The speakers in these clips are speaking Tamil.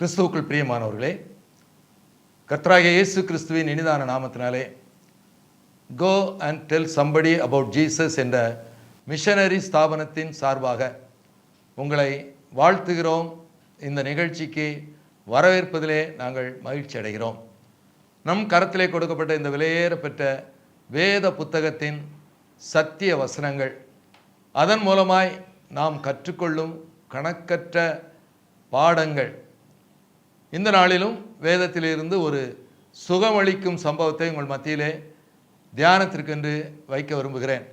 கிறிஸ்துவுக்குள் பிரியமானவர்களே கத்ராக இயேசு கிறிஸ்துவின் இனிதான நாமத்தினாலே go and tell somebody about Jesus என்ற மிஷனரி ஸ்தாபனத்தின் சார்பாக உங்களை வாழ்த்துகிறோம். இந்த நிகழ்ச்சிக்கு வரவேற்பதிலே நாங்கள் மகிழ்ச்சி அடைகிறோம். நம் கரத்திலே கொடுக்கப்பட்ட இந்த விலையேறப்பெற்ற வேத புத்தகத்தின் சத்திய வசனங்கள் அதன் மூலமாய் நாம் கற்றுக்கொள்ளும் கணக்கற்ற பாடங்கள் இந்த நாளிலும் வேதத்திலிருந்து ஒரு சுகமளிக்கும் சம்பவத்தை உங்கள் மத்தியிலே தியானத்திற்கென்று வைக்க விரும்புகிறேன்.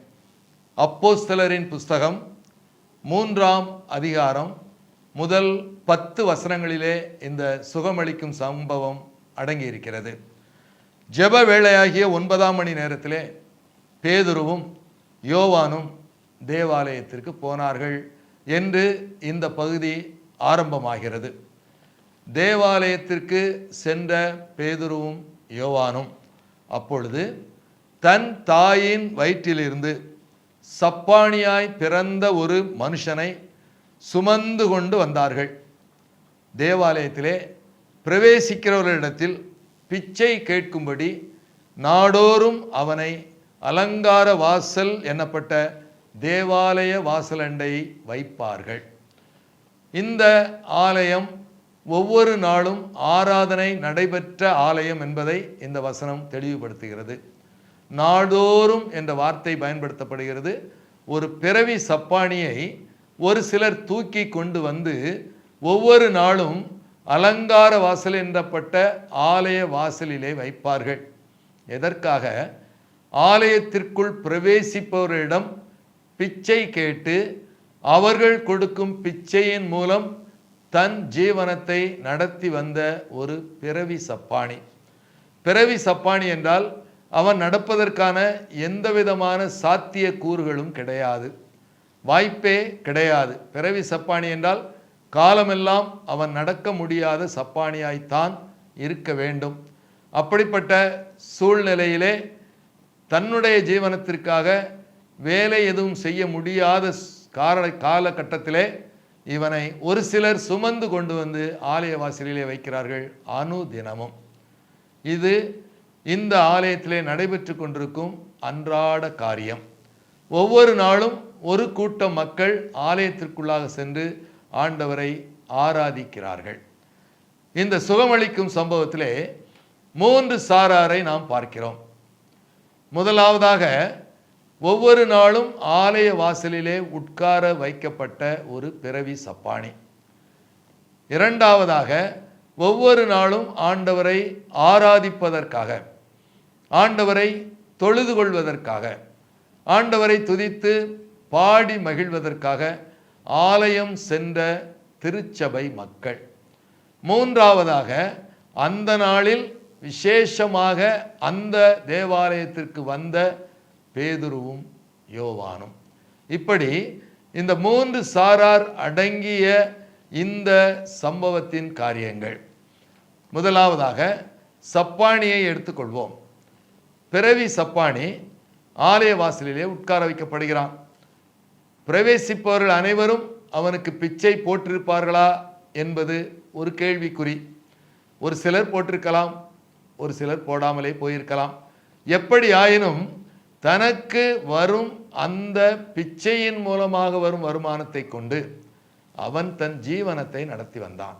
அப்போஸ்தலரின் புஸ்தகம் மூன்றாம் அதிகாரம் முதல் பத்து வசனங்களிலே இந்த சுகமளிக்கும் சம்பவம் அடங்கியிருக்கிறது. ஜெப வேளையாகிய ஒன்பதாம் மணி நேரத்திலே பேதுருவும் யோவானும் தேவாலயத்திற்கு போனார்கள் என்று இந்த பகுதி ஆரம்பமாகிறது. தேவாலயத்திற்கு சென்ற பேதுருவும் யோவானும் அப்பொழுது தன் தாயின் வயிற்றிலிருந்து சப்பானியாய் பிறந்த ஒரு மனுஷனை சுமந்து கொண்டு வந்தார்கள். தேவாலயத்திலே பிரவேசிக்கிறவர்களிடத்தில் பிச்சை கேட்கும்படி நாடோறும் அவனை அலங்கார வாசல் என்னப்பட்ட தேவாலய வாசலண்டை வைப்பார்கள். இந்த ஆலயம் ஒவ்வொரு நாளும் ஆராதனை நடைபெற்ற ஆலயம் என்பதை இந்த வசனம் தெளிவுபடுத்துகிறது. நாடோறும் என்ற வார்த்தை பயன்படுத்தப்படுகிறது. ஒரு பிறவி சப்பானியை ஒரு சிலர் தூக்கி கொண்டு வந்து ஒவ்வொரு நாளும் அலங்கார வாசல் என்றப்பட்ட ஆலய வாசலிலே வைப்பார்கள். எதற்காக? ஆலயத்திற்குள் பிரவேசிப்பவரிடம் பிச்சை கேட்டு அவர்கள் கொடுக்கும் பிச்சையின் மூலம் தன் ஜீவனத்தை நடத்தி வந்த ஒரு பிறவி சப்பாணி பிறவி சப்பாணி என்றால் அவன் நடப்பதற்கான எந்த விதமான சாத்திய கூறுகளும் கிடையாது. வாய்ப்பே கிடையாது. பிறவி சப்பாணி என்றால் காலமெல்லாம் அவன் நடக்க முடியாத சப்பானியாய்த்தான் இருக்க வேண்டும். அப்படிப்பட்ட சூழ்நிலையிலே தன்னுடைய ஜீவனத்திற்காக வேலை எதுவும் செய்ய முடியாத கார காலகட்டத்திலே இவனை ஒரு சிலர் சுமந்து கொண்டு வந்து ஆலய வாசலிலே வைக்கிறார்கள் அணு தினமும் இது இந்த ஆலயத்திலே நடைபெற்று கொண்டிருக்கும் அன்றாட காரியம். ஒவ்வொரு நாளும் ஒரு கூட்டம் மக்கள் ஆலயத்திற்குள்ளாக சென்று ஆண்டவரை ஆராதிக்கிறார்கள். இந்த சுகமளிக்கும் சம்பவத்திலே மூன்று சாராரை நாம் பார்க்கிறோம். முதலாவதாக ஒவ்வொரு நாளும் ஆலய வாசலிலே உட்கார வைக்கப்பட்ட ஒரு பிறவி சப்பானி. இரண்டாவதாக ஒவ்வொரு நாளும் ஆண்டவரை ஆராதிப்பதற்காக ஆண்டவரை தொழுது கொள்வதற்காக ஆண்டவரை துதித்து பாடி மகிழ்வதற்காக ஆலயம் சென்ற திருச்சபை மக்கள். மூன்றாவதாக அந்த நாளில் விசேஷமாக அந்த தேவாலயத்திற்கு வந்த பேதுருவும் யோவானும். இப்படி இந்த மூன்று சாரார் அடங்கிய இந்த சம்பவத்தின் காரியங்கள். முதலாவதாக சப்பானியை எடுத்துக்கொள்வோம். பிறவி சப்பானி ஆலய வாசலிலே உட்கார வைக்கப்படுகிறான். பிரவேசிப்பவர்கள் அனைவரும் அவனுக்கு பிச்சை போட்டிருப்பார்களா என்பது ஒரு கேள்விக்குறி. ஒரு சிலர் போட்டிருக்கலாம் ஒரு சிலர் போடாமலே போயிருக்கலாம். எப்படி ஆயினும் தனக்கு வரும் அந்த பிச்சையின் மூலமாக வரும் வருமானத்தை கொண்டு அவன் தன் ஜீவனத்தை நடத்தி வந்தான்.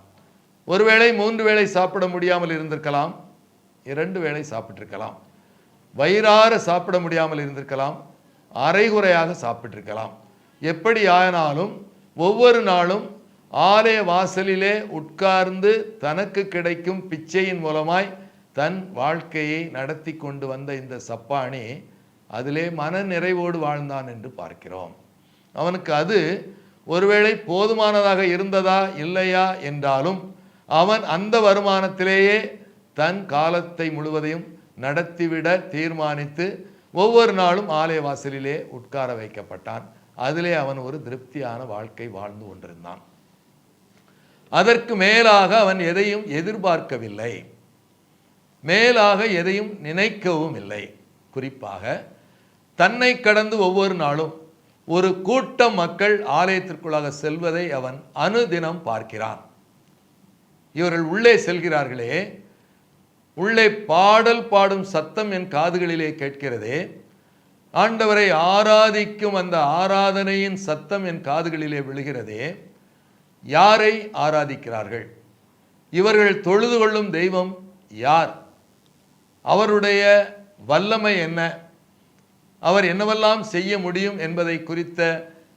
ஒருவேளை மூன்று வேளை சாப்பிட முடியாமல் இருந்திருக்கலாம். இரண்டு வேளை சாப்பிட்டிருக்கலாம். வயிறார சாப்பிட முடியாமல் இருந்திருக்கலாம். அரைகுறையாக சாப்பிட்டிருக்கலாம். எப்படி ஆனாலும் ஒவ்வொரு நாளும் ஆலய வாசலிலே உட்கார்ந்து தனக்கு கிடைக்கும் பிச்சையின் மூலமாய் தன் வாழ்க்கையை நடத்தி கொண்டு வந்த இந்த சப்பானி அதிலே மன நிறைவோடு வாழ்ந்தான் என்று பார்க்கிறோம். அவனுக்கு அது ஒருவேளை போதுமானதாக இருந்ததா இல்லையா என்றாலும் அவன் அந்த வருமானத்திலேயே தன் காலத்தை முழுவதையும் நடத்திவிட தீர்மானித்து ஒவ்வொரு நாளும் ஆலய வாசலிலே உட்கார வைக்கப்பட்டான். அதிலே அவன் ஒரு திருப்தியான வாழ்க்கை வாழ்ந்து கொண்டிருந்தான். அதற்கு மேலாக அவன் எதையும் எதிர்பார்க்கவில்லை. மேலாக எதையும் நினைக்கவும் இல்லை. குறிப்பாக தன்னை கடந்து ஒவ்வொரு நாளும் ஒரு கூட்டம் மக்கள் ஆலயத்திற்குள்ளாக செல்வதை அவன் அனுதினம் பார்க்கிறான். இவர்கள் உள்ளே செல்கிறார்களே உள்ளே பாடல் பாடும் சத்தம் என் காதுகளிலே கேட்கிறதே ஆண்டவரை ஆராதிக்கும் அந்த ஆராதனையின் சத்தம் என் காதுகளிலே விழுகிறதே யாரை ஆராதிக்கிறார்கள்? இவர்கள் தொழுது கொள்ளும் தெய்வம் யார்? அவருடைய வல்லமை என்ன? அவர் என்னவெல்லாம் செய்ய முடியும் என்பதை குறித்த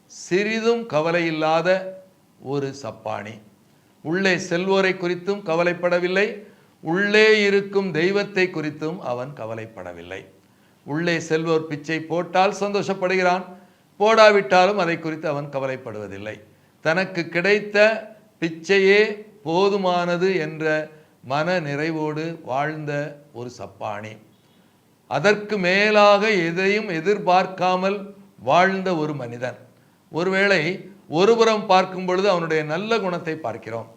சிறிதும் கவலை இல்லாத ஒரு சப்பாணி உள்ளே செல்வோரை குறித்தும் கவலைப்படவில்லை. உள்ளே இருக்கும் தெய்வத்தை குறித்தும் அவன் கவலைப்படவில்லை. உள்ளே செல்வோர் பிச்சை போட்டால் சந்தோஷப்படுகிறான். போடாவிட்டாலும் அதை குறித்து அவன் கவலைப்படுவதில்லை. தனக்கு கிடைத்த பிச்சையே போதுமானது என்ற மன நிறைவோடு வாழ்ந்த ஒரு சப்பாணி அதற்கு மேலாக எதையும் எதிர்பார்க்காமல் வாழ்ந்த ஒரு மனிதன். ஒருவேளை ஒருபுறம் பார்க்கும் பொழுது அவனுடைய நல்ல குணத்தை பார்க்கிறோம்.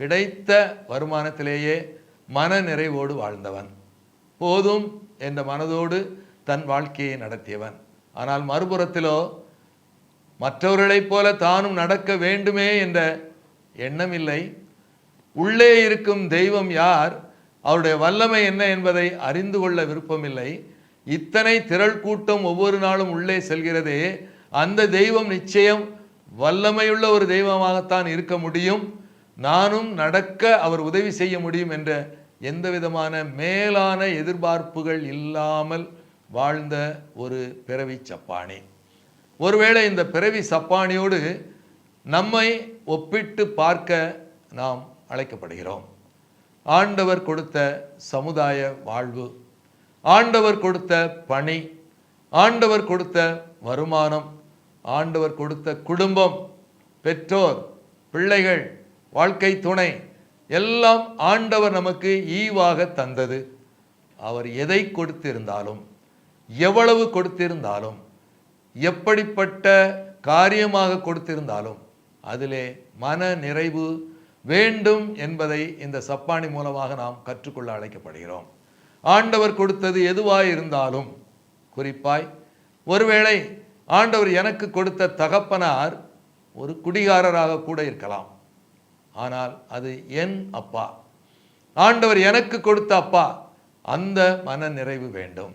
கிடைத்த வருமானத்திலேயே மன நிறைவோடு வாழ்ந்தவன். போதும் என்ற மனதோடு தன் வாழ்க்கையை நடத்தியவன். ஆனால் மறுபுறத்திலோ மற்றவர்களைப் போல தானும் நடக்க வேண்டுமே என்ற எண்ணம் இல்லை உள்ளே இருக்கும் தெய்வம் யார்? அவருடைய வல்லமை என்ன என்பதை அறிந்து கொள்ள விருப்பமில்லை. இத்தனை திரள் கூட்டம் ஒவ்வொரு நாளும் உள்ளே செல்கிறதே அந்த தெய்வம் நிச்சயம் வல்லமையுள்ள ஒரு தெய்வமாகத்தான் இருக்க முடியும். நானும் நடக்க அவர் உதவி செய்ய முடியும் என்ற எந்த விதமான மேலான எதிர்பார்ப்புகள் இல்லாமல் வாழ்ந்த ஒரு பிறவி சப்பானி. ஒருவேளை இந்த பிறவி சப்பானியோடு நம்மை ஒப்பிட்டு பார்க்க நாம் அழைக்கப்படுகிறோம். ஆண்டவர் கொடுத்த சமுதாய வாழ்வு ஆண்டவர் கொடுத்த பணி ஆண்டவர் கொடுத்த வருமானம் ஆண்டவர் கொடுத்த குடும்பம் பெற்றோர் பிள்ளைகள் வாழ்க்கை துணை எல்லாம் ஆண்டவர் நமக்கு ஈவாக தந்தது. அவர் எதை கொடுத்திருந்தாலும் எவ்வளவு கொடுத்திருந்தாலும் எப்படிப்பட்ட காரியமாக கொடுத்திருந்தாலும் அதிலே மன நிறைவு வேண்டும் என்பதை இந்த சப்பானி மூலமாக நாம் கற்றுக்கொள்ள அழைக்கப்படுகிறோம். ஆண்டவர் கொடுத்தது எதுவாய் இருந்தாலும் குறிப்பாய் ஒருவேளை ஆண்டவர் எனக்கு கொடுத்த தகப்பனார் ஒரு குடிகாரராக கூட இருக்கலாம். ஆனால் அது என் அப்பா. ஆண்டவர் எனக்கு கொடுத்த அப்பா. அந்த மன நிறைவு வேண்டும்.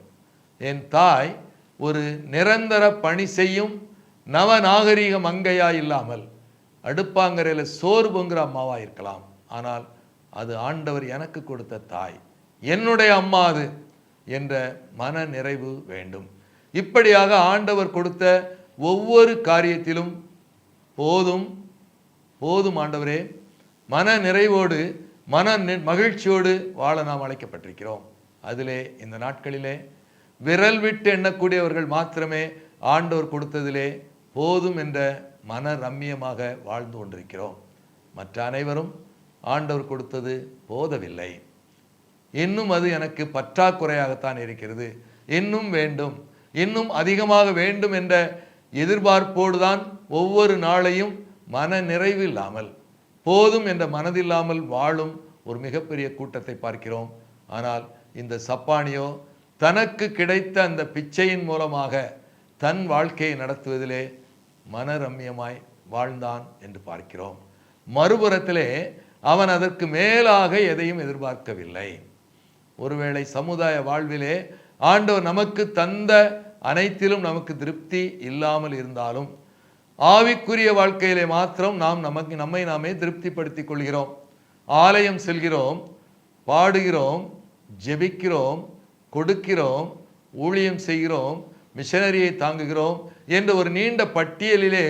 என் தாய் ஒரு நிரந்தர பணி செய்யும் நவநாகரீக மங்கையா இல்லாமல் அடுப்பாங்கரையில் சோறு பொங்குற அம்மாவாக இருக்கலாம். ஆனால் அது ஆண்டவர் எனக்கு கொடுத்த தாய். என்னுடைய அம்மா அது என்ற மன நிறைவு வேண்டும். இப்படியாக ஆண்டவர் கொடுத்த ஒவ்வொரு காரியத்திலும் போதும் போதும் ஆண்டவரே. மன நிறைவோடு மன நி- மகிழ்ச்சியோடு வாழ நாம் அழைக்கப்பட்டிருக்கிறோம். அதிலே இந்த நாட்களிலே விரல் விட்டு எண்ணக்கூடியவர்கள் மாத்திரமே ஆண்டவர் கொடுத்ததிலே போதும் என்ற மன ரம்மியமாக வாழ்ந்து கொண்டிருக்கிறோம். மற்ற அனைவரும் ஆண்டவர் கொடுத்தது போதவில்லை. இன்னும் அது எனக்கு பற்றாக்குறையாகத்தான் இருக்கிறது. இன்னும் வேண்டும். இன்னும் அதிகமாக வேண்டும் என்ற எதிர்பார்ப்போடு தான் ஒவ்வொரு நாளையும் மன நிறைவு இல்லாமல் போதும் என்ற மனதில்லாமல் வாழும் ஒரு மிகப்பெரிய கூட்டத்தை பார்க்கிறோம். ஆனால் இந்த சப்பானியோ தனக்கு கிடைத்த அந்த பிச்சையின் மூலமாக தன் வாழ்க்கையை நடத்துவதிலே மனரம்யமாய் வாழ்ந்தான் என்று பார்க்கிறோம். மறுபுறத்திலே அவன் அதற்கு மேலாக எதையும் எதிர்பார்க்கவில்லை. ஒருவேளை சமுதாய வாழ்விலே ஆண்டவர் நமக்கு தந்த அனைத்திலும் நமக்கு திருப்தி இல்லாமல் இருந்தாலும் ஆவிக்குரிய வாழ்க்கையிலே மாத்திரம் நாம் நமக்கு நம்மை நாமே திருப்திப்படுத்திக் கொள்கிறோம். ஆலயம் செல்கிறோம் பாடுகிறோம் ஜெபிக்கிறோம் கொடுக்கிறோம் ஊழியம் செய்கிறோம் மிஷனரியை தாங்குகிறோம் என்ற ஒரு நீண்ட பட்டியலிலே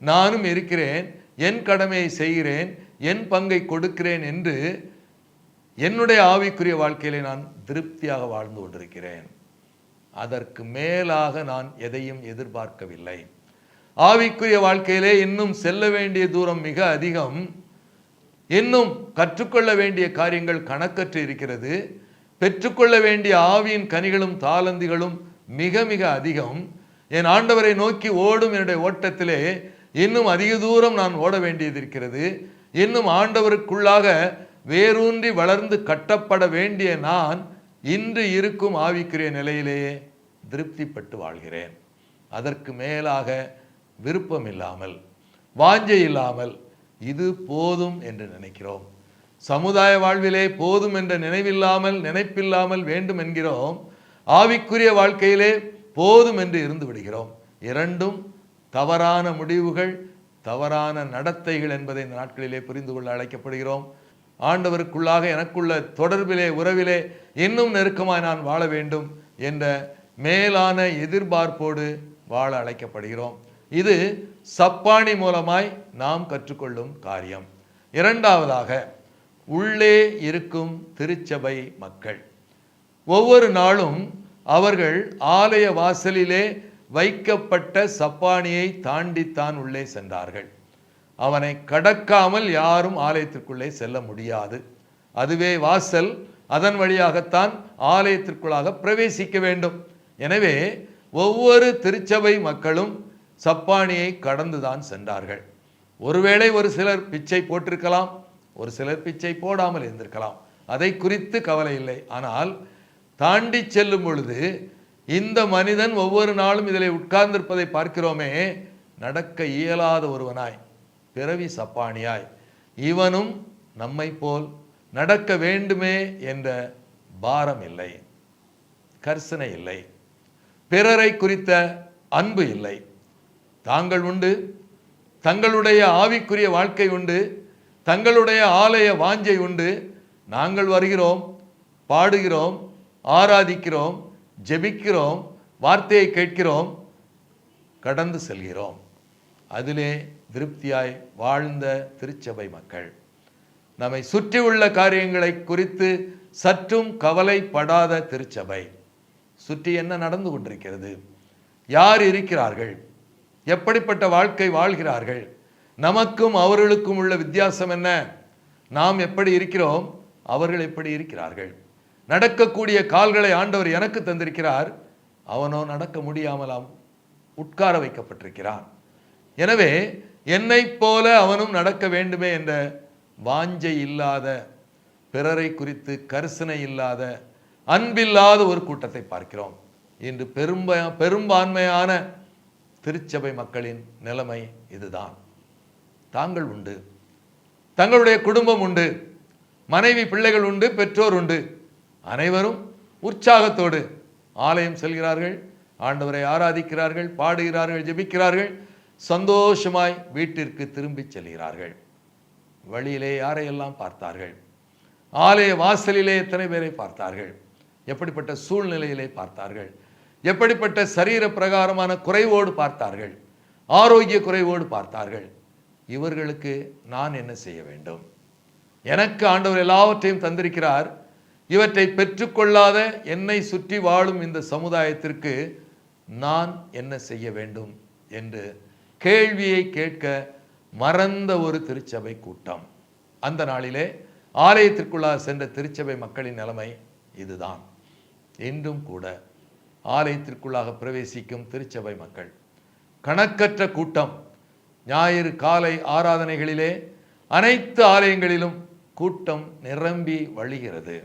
நானும் இருக்கிறேன் என் கடமையை செய்கிறேன் என் பங்கை கொடுக்கிறேன் என்று என்னுடைய ஆவிக்குரிய வாழ்க்கையிலே நான் திருப்தியாக வாழ்ந்து கொண்டிருக்கிறேன். அதற்கு மேலாக நான் எதையும் எதிர்பார்க்கவில்லை. ஆவிக்குரிய வாழ்க்கையிலே இன்னும் செல்ல வேண்டிய தூரம் மிக அதிகம். இன்னும் கற்றுக்கொள்ள வேண்டிய காரியங்கள் கணக்கற்று இருக்கிறது. பெற்றுக்கொள்ள வேண்டிய ஆவியின் கனிகளும் தாளந்திகளும் மிக மிக அதிகம். என் ஆண்டவரை நோக்கி ஓடும் என்னுடைய ஓட்டத்திலே இன்னும் அதிக தூரம் நான் ஓட வேண்டியது இருக்கிறது. இன்னும் ஆண்டவருக்குள்ளாக வேரூன்றி வளர்ந்து கட்டப்பட வேண்டிய நான் இன்று இருக்கும் ஆவிக்குரிய நிலையிலேயே திருப்திப்பட்டு வாழ்கிறேன். அதற்கு மேலாக விருப்பம் இல்லாமல் வாஞ்சை இல்லாமல் இது போதும் என்று நினைக்கிறோம். சமுதாய வாழ்விலே போதும் என்ற நினைவில்லாமல் நினைப்பில்லாமல் வேண்டும் என்கிறோம் ஆவிக்குரிய வாழ்க்கையிலே போதும் என்று இருந்து விடுகிறோம். இரண்டும் தவறான முடிவுகள் தவறான நடத்தைகள் என்பதை இந்த நாட்களிலே புரிந்து கொள்ள அழைக்கப்படுகிறோம். ஆண்டவருக்குள்ளாக எனக்குள்ள தொடர்பிலே உறவிலே இன்னும் நெருக்கமாய் நான் வாழ வேண்டும் என்ற மேலான எதிர்பார்ப்போடு வாழ அழைக்கப்படுகிறோம். இது சப்பாணி மூலமாய் நாம் கற்றுக்கொள்ளும் காரியம். இரண்டாவதாக உள்ளே இருக்கும் திருச்சபை மக்கள். ஒவ்வொரு நாளும் அவர்கள் ஆலய வாசலிலே வைக்கப்பட்ட சப்பானியை தாண்டித்தான் உள்ளே சென்றார்கள். அவனை கடக்காமல் யாரும் ஆலயத்திற்குள்ளே செல்ல முடியாது. அதுவே வாசல் அதன் வழியாகத்தான் ஆலயத்திற்குள்ளாக பிரவேசிக்க வேண்டும். எனவே ஒவ்வொரு திருச்சபை மக்களும் சப்பானியை கடந்துதான் சென்றார்கள். ஒருவேளை ஒரு சிலர் பிச்சை போட்டிருக்கலாம் ஒரு சிலர் பிச்சை போடாமல் இருந்திருக்கலாம். அதை குறித்து கவலை இல்லை. ஆனால் தாண்டி செல்லும் பொழுது இந்த மனிதன் ஒவ்வொரு நாளும் இதில் உட்கார்ந்திருப்பதை பார்க்கிறோமே நடக்க இயலாத ஒருவனாய் பிறவி சப்பானியாய். இவனும் நம்மை போல் நடக்க வேண்டுமே என்ற பாரம் இல்லை கர்சனை இல்லை. பிறரை குறித்த அன்பு இல்லை. தாங்கள் உண்டு தங்களுடைய ஆவிக்குரிய வாழ்க்கை உண்டு தங்களுடைய ஆலய வாஞ்சை உண்டு. நாங்கள் வருகிறோம் பாடுகிறோம் ஆராதிக்கிறோம் ஜெபிக்கிறோம் வார்த்தையை கேட்கிறோம் கடந்து செல்கிறோம். அதிலே திருப்தியாய் வாழ்ந்த திருச்சபை மக்கள். நம்மை சுற்றியுள்ள காரியங்களை குறித்து சற்றும் கவலைப்படாத திருச்சபை. சுற்றி என்ன நடந்து கொண்டிருக்கிறது? யார் இருக்கிறார்கள்? எப்படிப்பட்ட வாழ்க்கை வாழ்கிறார்கள்? நமக்கும் அவர்களுக்கும் உள்ள வித்தியாசம் என்ன? நாம் எப்படி இருக்கிறோம்? அவர்கள் எப்படி இருக்கிறார்கள்? நடக்கக்கூடிய கால்களை ஆண்டவர் எனக்கு தந்திருக்கிறார். அவனோ நடக்க முடியாமலாம் உட்கார வைக்கப்பட்டிருக்கிறான். எனவே என்னைப் போல அவனும் நடக்க வேண்டுமே என்ற வாஞ்சை இல்லாத பிறரை குறித்து கரிசனை இல்லாத அன்பில்லாத ஒரு கூட்டத்தை பார்க்கிறோம். இன்று பெரும்ப பெரும்பான்மையான திருச்சபை மக்களின் நிலைமை இதுதான். தாங்கள் உண்டு. தங்களுடைய குடும்பம் உண்டு. மனைவி பிள்ளைகள் உண்டு. பெற்றோர் உண்டு. அனைவரும் உற்சாகத்தோடு ஆலயம் செல்கிறார்கள். ஆண்டவரை ஆராதிக்கிறார்கள் பாடுகிறார்கள் ஜெபிக்கிறார்கள். சந்தோஷமாய் வீட்டிற்கு திரும்பிச் செல்கிறார்கள். வழியிலே யாரையெல்லாம் பார்த்தார்கள்? ஆலய வாசலிலே எத்தனை பேரை பார்த்தார்கள்? எப்படிப்பட்ட சூழ்நிலையிலே பார்த்தார்கள்? எப்படிப்பட்ட சரீர பிரகாரமான குறைவோடு பார்த்தார்கள்? ஆரோக்கிய குறைவோடு பார்த்தார்கள்? இவர்களுக்கு நான் என்ன செய்ய வேண்டும்? எனக்கு ஆண்டவர் எல்லாவற்றையும் தந்திருக்கிறார். இவற்றை பெற்றுக்கொள்ளாத என்னை சுற்றி வாழும் இந்த சமுதாயத்திற்கு நான் என்ன செய்ய வேண்டும் என்று கேள்வியை கேட்க மறந்த ஒரு திருச்சபை கூட்டம். அந்த நாளிலே ஆலயத்திற்குள்ளாக சென்ற திருச்சபை மக்களின் நிலைமை இதுதான். இன்றும் கூட ஆலயத்திற்குள்ளாக பிரவேசிக்கும் திருச்சபை மக்கள். கணக்கற்ற கூட்டம். ஞாயிறு காலை ஆராதனைகளிலே அனைத்து ஆலயங்களிலும் கூட்டம் நிரம்பி வழிகிறது.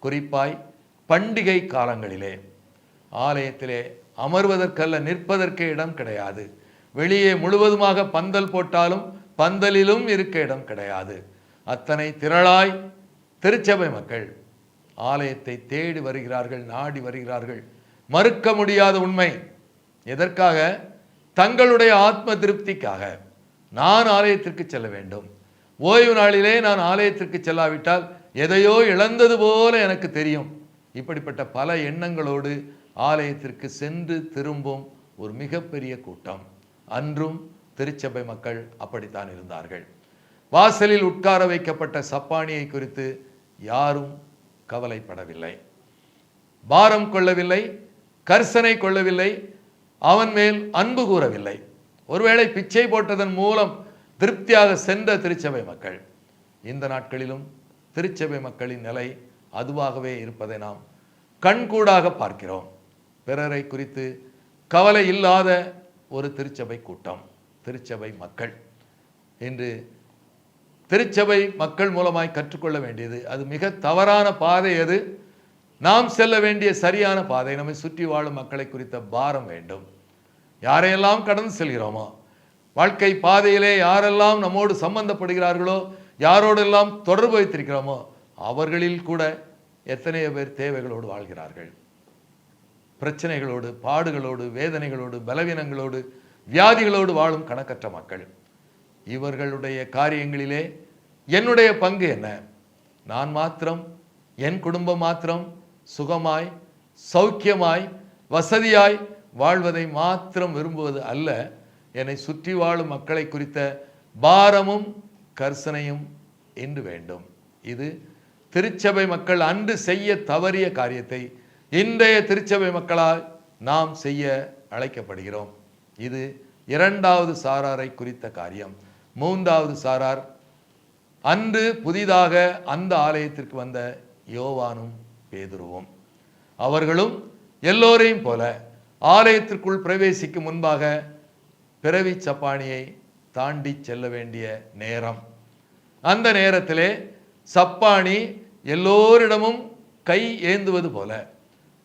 குறிப்பாய் பண்டிகை காலங்களிலே. ஆலயத்திலே அமர்வதற்கல்ல நிற்பதற்கே இடம் கிடையாது. வெளியே முழுவதுமாக பந்தல் போட்டாலும் பந்தலிலும் இருக்க இடம் கிடையாது. அத்தனை திரளாய் திருச்சபை மக்கள் ஆலயத்தை தேடி வருகிறார்கள் நாடி வருகிறார்கள். மறுக்க முடியாத உண்மை. எதற்காக? தங்களுடைய ஆத்ம திருப்திக்காக. நான் ஆலயத்திற்கு செல்ல வேண்டும். ஓய்வு நாளிலே நான் ஆலயத்திற்கு செல்லாவிட்டால் எதையோ இழந்தது போல எனக்கு தெரியும். இப்படிப்பட்ட பல எண்ணங்களோடு ஆலயத்திற்கு சென்று திரும்பும் ஒரு மிகப்பெரிய கூட்டம். அன்றும் திருச்சபை மக்கள் அப்படித்தான் இருந்தார்கள். வாசலில் உட்கார வைக்கப்பட்ட சப்பானியை குறித்து யாரும் கவலைப்படவில்லை. பாரம் கொள்ளவில்லை கர்சனை கொள்ளவில்லை அவன் மேல் அன்பு கூறவில்லை. ஒருவேளை பிச்சை போட்டதன் மூலம் திருப்தியாக சென்ற திருச்சபை மக்கள். இந்த நாட்களிலும் திருச்சபை மக்களின் நிலை அதுவாகவே இருப்பதை நாம் கண்கூடாக பார்க்கிறோம். பிறரை குறித்து கவலை இல்லாத ஒரு திருச்சபை கூட்டம் திருச்சபை மக்கள். இன்று திருச்சபை மக்கள் மூலமாய் கற்றுக்கொள்ள வேண்டியது அது மிக தவறான பாதை அது நாம் செல்ல வேண்டிய சரியான பாதை நம்மை சுற்றி வாழும் மக்களை குறித்த பாரம் வேண்டும். யாரையெல்லாம் கடந்து செல்கிறோமோ? வாழ்க்கை பாதையிலே யாரெல்லாம் நம்மோடு சம்பந்தப்படுகிறார்களோ? யாரோடெல்லாம் தொடர்பு வைத்திருக்கிறோமோ அவர்களில் கூட எத்தனையோ பேர் தேவைகளோடு வாழ்கிறார்கள். பிரச்சனைகளோடு பாடுகளோடு வேதனைகளோடு பலவீனங்களோடு வியாதிகளோடு வாழும் கணக்கற்ற மக்கள். இவர்களுடைய காரியங்களிலே என்னுடைய பங்கு என்ன? நான் மாத்திரம் என் குடும்பம் மாத்திரம் சுகமாய் சௌக்கியமாய் வசதியாய் வாழ்வதை மாத்திரம் விரும்புவது அல்ல. என்னை சுற்றி வாழும் மக்களை குறித்த பாரமும் கர்சனையும் இன்று வேண்டும். இது திருச்சபை மக்கள் அன்று செய்ய தவறிய காரியத்தை இன்றைய திருச்சபை மக்களால் நாம் செய்ய அழைக்கப்படுகிறோம். இது இரண்டாவது சாராரை குறித்த காரியம். மூன்றாவது சாரார் அன்று புதிதாக அந்த ஆலயத்திற்கு வந்த யோவானும் பேதுருவும். அவர்களும் எல்லோரையும் போல ஆலயத்திற்குள் பிரவேசிக்கும் முன்பாக பிறவி சப்பானியை தாண்டி செல்ல வேண்டிய நேரம். அந்த நேரத்திலே சப்பானி எல்லோரிடமும் கை ஏந்துவது போல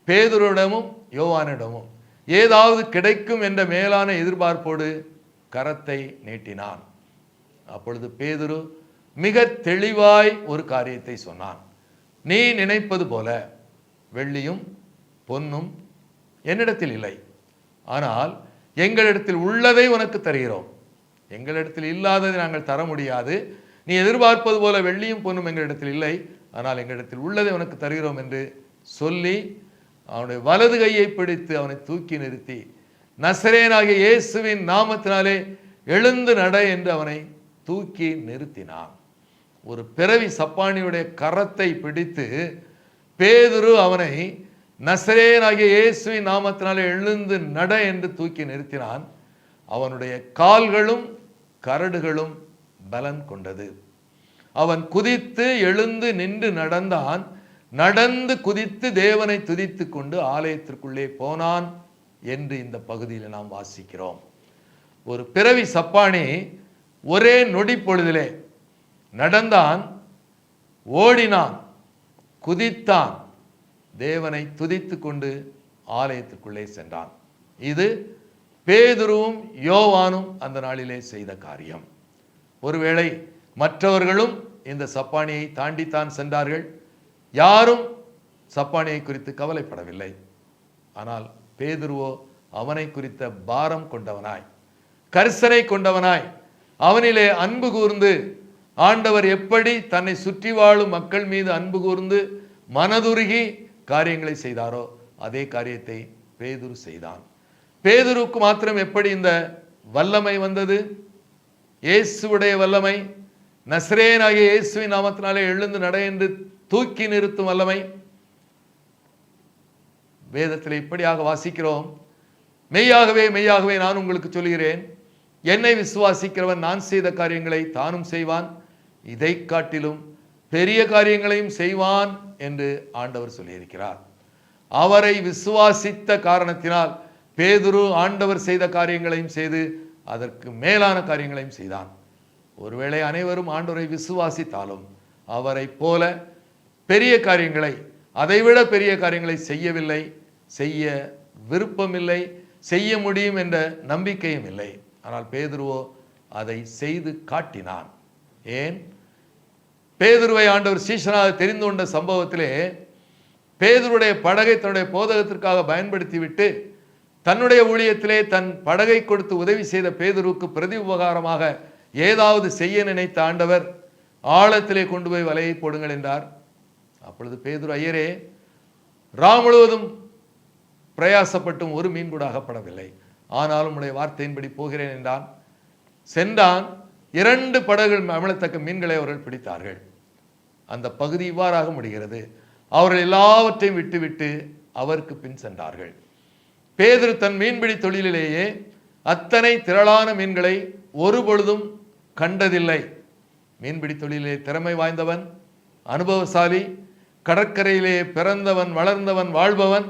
பேதுருவிடமும் யோவானிடமும் ஏதாவது கிடைக்கும் என்ற மேலான எதிர்பார்ப்போடு கரத்தை நீட்டினான். அப்பொழுது பேதுரு மிக தெளிவாய் ஒரு காரியத்தை சொன்னான். நீ நினைப்பது போல வெள்ளியும் பொன்னும் என்னிடத்தில் இல்லை. ஆனால் எங்களிடத்தில் உள்ளதை உனக்கு தருகிறோம். எங்களிடத்தில் இல்லாததை நாங்கள் தர முடியாது. நீ எதிர்பார்ப்பது போல வெள்ளியும் பொண்ணும் எங்களிடத்தில் இல்லை. ஆனால் எங்களிடத்தில் உள்ளதை உனக்கு தருகிறோம் என்று சொல்லி அவனுடைய வலது கையை பிடித்து அவனை தூக்கி நிறுத்தி நசரேனாகிய இயேசுவின் நாமத்தினாலே எழுந்து நட என்று அவனை தூக்கி நிறுத்தினான். ஒரு பிறவி சப்பானியுடைய கரத்தை பிடித்து பேதுரு அவனை நசரேனாகிய இயேசுவின் நாமத்தினாலே எழுந்து நட என்று தூக்கி நிறுத்தினான். அவனுடைய கால்களும் கரடுகளும் பலன் கொண்டது. அவன் குதித்து எழுந்து நின்று நடந்தான். நடந்து குதித்து தேவனை துதித்து கொண்டு ஆலயத்திற்குள்ளே போனான் என்று இந்த பகுதியில் நாம் வாசிக்கிறோம். ஒரு பிறவி சப்பானி ஒரே நொடி பொழுதிலே நடந்தான் ஓடினான் குதித்தான். தேவனை துதித்து கொண்டு ஆலயத்திற்குள்ளே சென்றான். இது பேதுருவும் யோவானும் அந்த நாளிலே செய்த காரியம். ஒருவேளை மற்றவர்களும் இந்த சப்பானியை தாண்டித்தான் சென்றார்கள். யாரும் சப்பானியை குறித்து கவலைப்படவில்லை. ஆனால் பேதுருவோ அவனை குறித்த பாரம் கொண்டவனாய் கரிசனை கொண்டவனாய் அவனிலே அன்பு கூர்ந்து ஆண்டவர் எப்படி தன்னை சுற்றி வாழும் மக்கள் மீது அன்பு கூர்ந்து மனதுருகி காரியங்களை செய்தாரோ அதே காரியத்தை பேதுரு செய்தான். பேதுருக்கு மாத்திரம் எப்படி இந்த வல்லமை வந்தது? இயேசுடைய வல்லமை நஸ்ரேனாகிய இயேசுவின் நாமத்தினாலே எழுந்து நட என்று தூக்கி நிறுத்தும் வல்லமை. வேதத்தில் இப்படியாக வாசிக்கிறோம் மெய்யாகவே மெய்யாகவே நான் உங்களுக்கு சொல்கிறேன் என்னை விசுவாசிக்கிறவன் நான் செய்த காரியங்களை தானும் செய்வான் இதை காட்டிலும் பெரிய காரியங்களையும் செய்வான் என்று ஆண்டவர் சொல்லியிருக்கிறார். அவரை விசுவாசித்த காரணத்தினால் பேதுரு ஆண்டவர் செய்த காரியங்களையும் செய்து அதற்கு மேலான காரியங்களையும் செய்தான். ஒருவேளை அனைவரும் ஆண்டவரை விசுவாசித்தாலும் அவரை போல பெரிய காரியங்களை அதைவிட பெரிய காரியங்களை செய்யவில்லை செய்ய விருப்பமில்லை செய்ய முடியும் என்ற நம்பிக்கையும் இல்லை. ஆனால் பேதுருவோ அதை செய்து காட்டினான். ஏன்? பேதுருவை ஆண்டவர் சீசனாக தெரிந்து கொண்ட சம்பவத்திலே பேதுருடைய படகை தன்னுடைய போதகத்திற்காக பயன்படுத்திவிட்டு தன்னுடைய ஊழியத்திலே தன் படகை கொடுத்து உதவி செய்த பேதுருவுக்கு பிரதி உபகாரமாக ஏதாவது செய்ய நினைத்த ஆண்டவர் ஆழத்திலே கொண்டு போய் வலையை போடுங்கள் என்றார். அப்பொழுது பேதுரு ஐயரே ராம் முழுவதும் பிரயாசப்பட்டும் ஒரு மீன் கூட அகப்படவில்லை. ஆனாலும் உடைய வார்த்தையின்படி போகிறேன் என்றான். சென்றான். இரண்டு படகுகள் அமிழத்தக்க மீன்களை அவர்கள் பிடித்தார்கள். அந்த பகுதி இவ்வாறாக முடிகிறது. அவர்கள் எல்லாவற்றையும் விட்டுவிட்டு அவருக்கு பின் சென்றார்கள். பேதர் தன் மீன்பிடி தொழிலிலேயே அத்தனை திரளான மீன்களை ஒரு பொழுதும் கண்டதில்லை. மீன்பிடி தொழிலே திறமை வாய்ந்தவன் அனுபவசாலி கடற்கரையிலே பிறந்தவன் வளர்ந்தவன் வாழ்பவன்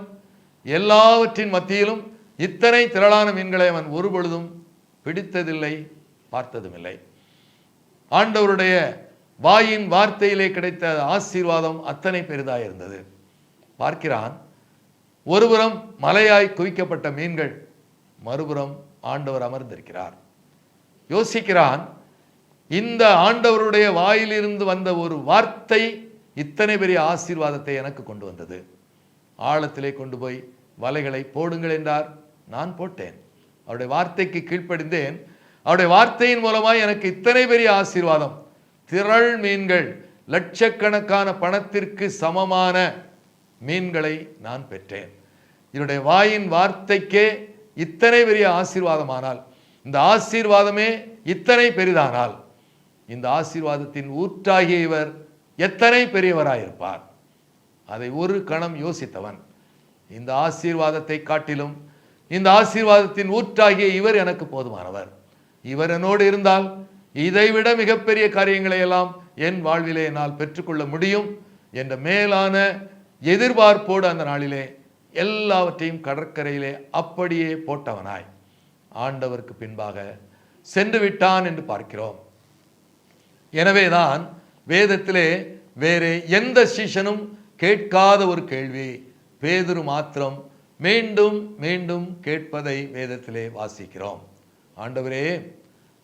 எல்லாவற்றின் மத்தியிலும் இத்தனை திரளான மீன்களை அவன் ஒரு பொழுதும் பிடித்ததில்லை பார்த்ததுமில்லை. ஆண்டவருடைய வாயின் வார்த்தையிலே கிடைத்த ஆசீர்வாதம் அத்தனை பெரிதாக இருந்தது பார்க்கிறான் ஒருபுறம் மலையாய் குவிக்கப்பட்ட மீன்கள் மறுபுறம் ஆண்டவர் அமர்ந்திருக்கிறார். யோசிக்கிறான் இந்த ஆண்டவருடைய வாயிலிருந்து வந்த ஒரு வார்த்தை இத்தனை பெரிய ஆசீர்வாதத்தை எனக்கு கொண்டு வந்தது. ஆழத்திலே கொண்டு போய் வலைகளை போடுங்கள் என்றார். நான் போட்டேன். அவருடைய வார்த்தைக்கு கீழ்ப்படிந்தேன். அவருடைய வார்த்தையின் மூலமாய் எனக்கு இத்தனை பெரிய ஆசீர்வாதம். திரள் மீன்கள் லட்சக்கணக்கான பணத்திற்கு சமமான மீன்களை நான் பெற்றேன். என்னுடைய வாயின் வார்த்தைக்கே இத்தனை பெரிய ஆசீர்வாதமானால் இந்த ஆசீர்வாதமே இத்தனை பெரிதானால் இந்த ஆசீர்வாதத்தின் ஊற்றாகிய இவர் எத்தனை பெரியவராயிருப்பார்? அதை ஒரு கணம் யோசித்தவன் இந்த ஆசீர்வாதத்தை காட்டிலும் இந்த ஆசீர்வாதத்தின் ஊற்றாகிய இவர் எனக்கு போதுமானவர். இவர் என்னோடு இருந்தால் இதைவிட மிகப்பெரிய காரியங்களை எல்லாம் என் வாழ்விலே என்னால் பெற்றுக்கொள்ள முடியும் என்ற மேலான எதிர்பார்ப்போடு அந்த நாளிலே எல்லாவற்றையும் கடற்கரையிலே அப்படியே போட்டவனாய். ஆண்டவருக்கு பின்பாக சென்று விட்டான் என்று பார்க்கிறோம். எனவேதான் வேதத்திலே வேறு எந்த சீஷனும் கேட்காத ஒரு கேள்வி. பேதுரு மாத்திரம் மீண்டும் மீண்டும் கேட்பதை வேதத்திலே வாசிக்கிறோம். ஆண்டவரே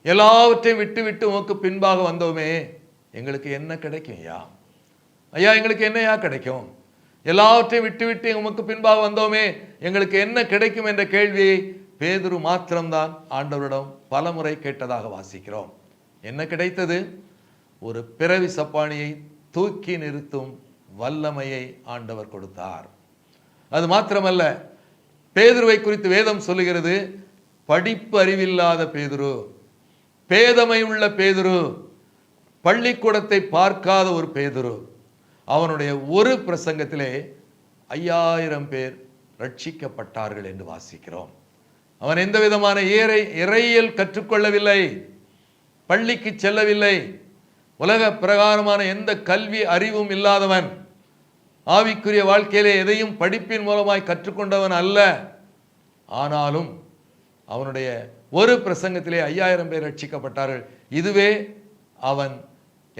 எல்லாவற்றையும் விட்டு விட்டு உமக்கு பின்பாக வந்தோமே. எங்களுக்கு என்ன கிடைக்கும் ஐயா ஐயா எங்களுக்கு என்னையா கிடைக்கும்? எல்லாவற்றையும் விட்டு விட்டு உமக்கு பின்பாக வந்தோமே எங்களுக்கு என்ன கிடைக்கும் என்ற கேள்வியை பேதுரு மாத்திரம்தான் ஆண்டவரிடம் பலமுறை கேட்டதாக வாசிக்கிறோம். என்ன கிடைத்தது? ஒரு பிறவி சப்பானியை தூக்கி நிறுத்தும் வல்லமையை ஆண்டவர் கொடுத்தார். அது மாத்திரமல்ல பேதுருவை குறித்து வேதம் சொல்லுகிறது படிப்பு அறிவில்லாத பேதுரு பேதமை உள்ள பேதுரு பள்ளிக்கூடத்தை பார்க்காத ஒரு பேதுரு அவனுடைய ஒரு பிரசங்கத்திலே ஐயாயிரம் பேர் ரட்சிக்கப்பட்டார்கள் என்று வாசிக்கிறோம். அவன் எந்த விதமான ஏறை இறையில் கற்றுக்கொள்ளவில்லை பள்ளிக்கு செல்லவில்லை உலக பிரகாரமான எந்த கல்வி அறிவும் இல்லாதவன் ஆவிக்குரிய வாழ்க்கையிலே எதையும் படிப்பின் மூலமாய் கற்றுக்கொண்டவன் அல்ல. ஆனாலும் அவனுடைய ஒரு பிரசங்கத்திலே ஐயாயிரம் பேர் ரட்சிக்கப்பட்டார்கள். இதுவே அவன்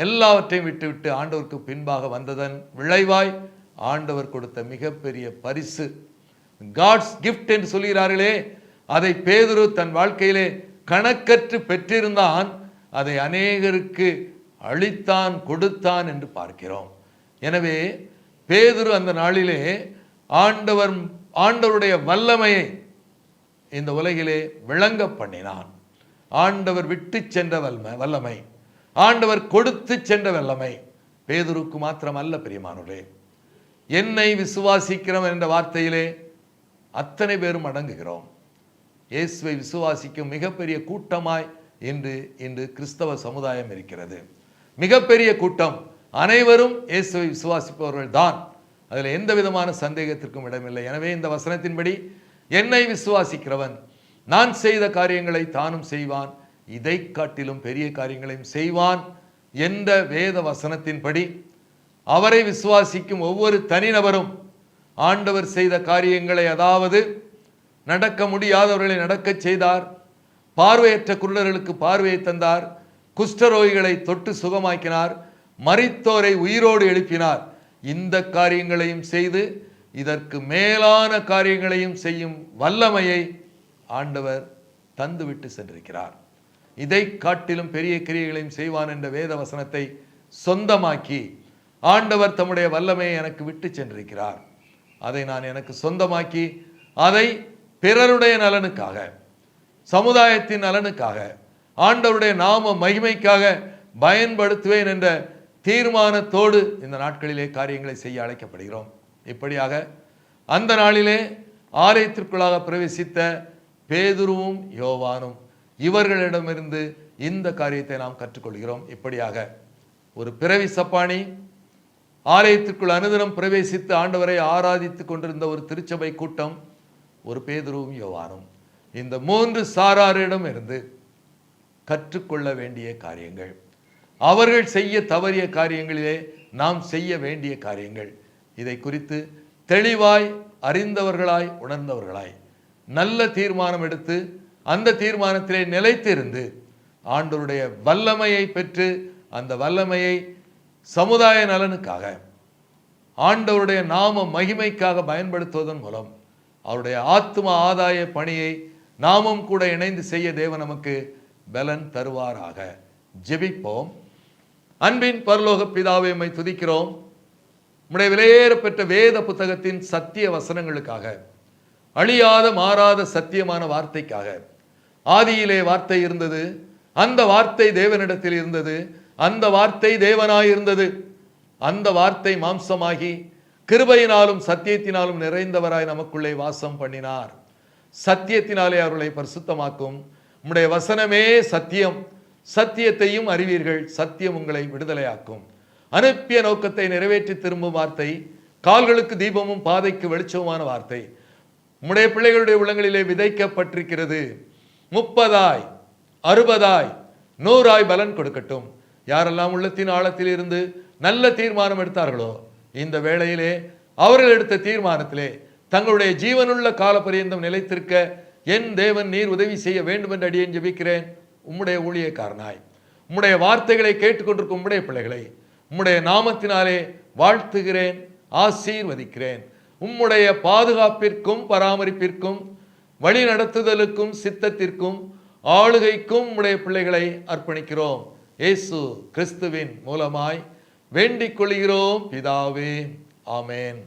எல்லாவற்றையும் விட்டுவிட்டு ஆண்டவருக்கு பின்பாக வந்ததன் விளைவாய் ஆண்டவர் கொடுத்த மிகப்பெரிய பரிசு. காட்ஸ் கிஃப்ட் என்று சொல்கிறார்களே அதை பேதுரு தன் வாழ்க்கையிலே கணக்கற்று பெற்றிருந்தான் அதை அநேகருக்கு அளித்தான் கொடுத்தான் என்று பார்க்கிறோம். எனவே பேதுரு அந்த நாளிலே ஆண்டவர் ஆண்டவருடைய வல்லமையை இந்த உலகிலே விளங்க பண்ணினான். ஆண்டவர் விட்டு சென்ற வல்ம வல்லமை. ஆண்டவர் கொடுத்து சென்ற வல்லமை. பேதுருக்கு மாத்திரம் அல்ல பிரியமானவர்களே. என்னை விசுவாசிக்கிறவன் என்ற வார்த்தையிலே அத்தனை பேரும் அடங்குகிறோம். இயேசுவை விசுவாசிக்கும் மிகப்பெரிய கூட்டமாய் இன்று இன்று கிறிஸ்தவ சமுதாயம் இருக்கிறது. மிகப்பெரிய கூட்டம். அனைவரும் இயேசுவை விசுவாசிப்பவர்கள் தான். அதில் எந்த விதமான சந்தேகத்திற்கும் இடமில்லை. எனவே இந்த வசனத்தின்படி என்னை விசுவாசிக்கிறவன் நான் செய்த காரியங்களை தானும் செய்வான். இதை காட்டிலும் பெரிய காரியங்களையும் செய்வான் என்ற வேத வசனத்தின்படி அவரை விசுவாசிக்கும் ஒவ்வொரு தனிநபரும் ஆண்டவர் செய்த காரியங்களை அதாவது நடக்க முடியாதவர்களை நடக்கச் செய்தார் பார்வையற்ற குருடர்களுக்கு பார்வையை தந்தார் குஷ்டரோகிகளை தொட்டு சுகமாக்கினார் மறித்தோரை உயிரோடு எழுப்பினார். இந்த காரியங்களையும் செய்து இதற்கு மேலான காரியங்களையும் செய்யும் வல்லமையை ஆண்டவர் தந்துவிட்டு சென்றிருக்கிறார். இதை காட்டிலும் பெரிய கிரியைகளையும் செய்வான் என்ற வேத வசனத்தை சொந்தமாக்கி ஆண்டவர் தம்முடைய வல்லமையை எனக்கு விட்டு சென்றிருக்கிறார். அதை நான் எனக்கு சொந்தமாக்கி அதை பிறருடைய நலனுக்காக சமுதாயத்தின் நலனுக்காக ஆண்டவருடைய நாம மகிமைக்காக பயன்படுத்துவேன் என்ற தீர்மானத்தோடு இந்த நாட்களிலே காரியங்களை செய்ய அழைக்கப்படுகிறோம். இப்படியாக அந்த நாளிலே ஆலயத்திற்குள்ளாக பிரவேசித்த பேதுருவும் யோவானும் இவர்களிடமிருந்து இந்த காரியத்தை நாம் கற்றுக்கொள்கிறோம். இப்படியாக ஒரு பிறவி சப்பானி ஆலயத்திற்குள் அனுதினம் பிரவேசித்து ஆண்டவரை ஆராதித்துக் கொண்டிருந்த ஒரு திருச்சபை கூட்டம் ஒரு பேதுருவும் யோவானும். இந்த மூன்று சாராரிடம் இருந்து கற்றுக்கொள்ள வேண்டிய காரியங்கள். அவர்கள் செய்ய தவறிய காரியங்களிலே நாம் செய்ய வேண்டிய காரியங்கள். இதை குறித்து தெளிவாய் அறிந்தவர்களாய் உணர்ந்தவர்களாய் நல்ல தீர்மானம் எடுத்து அந்த தீர்மானத்திலே நிலைத்திருந்து ஆண்டவருடைய வல்லமையை பெற்று அந்த வல்லமையை சமுதாய நலனுக்காக ஆண்டவருடைய நாம மகிமைக்காக பயன்படுத்துவதன் மூலம் அவருடைய ஆத்ம ஆதாய பணியை நாமும் கூட இணைந்து செய்ய தேவன் நமக்கு பலன் தருவாராக. ஜெபிப்போம். அன்பின் பரலோக பிதாவை மை துதிக்கிறோம். உம்முடைய விலையேறப்பெற்ற வேத புத்தகத்தின் சத்திய வசனங்களுக்காக அழியாத மாறாத சத்தியமான வார்த்தைக்காக ஆதியிலே வார்த்தை இருந்தது. அந்த வார்த்தை தேவனிடத்தில் இருந்தது. அந்த வார்த்தை தேவனாயிருந்தது அந்த வார்த்தை மாம்சமாகி கிருபையினாலும் சத்தியத்தினாலும் நிறைந்தவராய் நமக்குள்ளே வாசம் பண்ணினார். சத்தியத்தினாலே அவர்களை பரிசுத்தமாக்கும். உம்முடைய வசனமே சத்தியம். சத்தியத்தையும் அறிவீர்கள். சத்தியம் உங்களை விடுதலையாக்கும். அனுப்பிய நோக்கத்தை நிறைவேற்றி திரும்பும் வார்த்தை. கால்களுக்கு தீபமும் பாதைக்கு வெளிச்சமுமான வார்த்தை. உம்முடைய பிள்ளைகளுடைய உள்ளங்களிலே விதைக்கப்பட்டிருக்கிறது. முப்பதாய் அறுபதாய் நூறாய் பலன் கொடுக்கட்டும். யாரெல்லாம் உள்ளத்தின் ஆழத்தில் இருந்து நல்ல தீர்மானம் எடுத்தார்களோ இந்த வேளையிலே அவர்கள் எடுத்த தீர்மானத்திலே தங்களுடைய ஜீவனுள்ள காலபரியந்தம் நிலைத்திருக்க என் தேவன் நீர் உதவி செய்ய வேண்டும் என்று அடியேன் ஜபிக்கிறேன். உம்முடைய ஊழியக்காரனாய். உம்முடைய வார்த்தைகளை கேட்டுக்கொண்டிருக்கும் உம்முடைய பிள்ளைகளை உம்முடைய நாமத்தினாலே வாழ்த்துகிறேன் ஆசீர்வதிக்கிறேன். உம்முடைய பாதுகாப்பிற்கும் பராமரிப்பிற்கும் வழி நடத்துதலுக்கும் சித்தத்திற்கும் ஆளுகைக்கும் உடைய பிள்ளைகளை அர்ப்பணிக்கிறோம். இயேசு கிறிஸ்துவின் மூலமாய் வேண்டிக் கொள்கிறோம். பிதாவே ஆமேன்.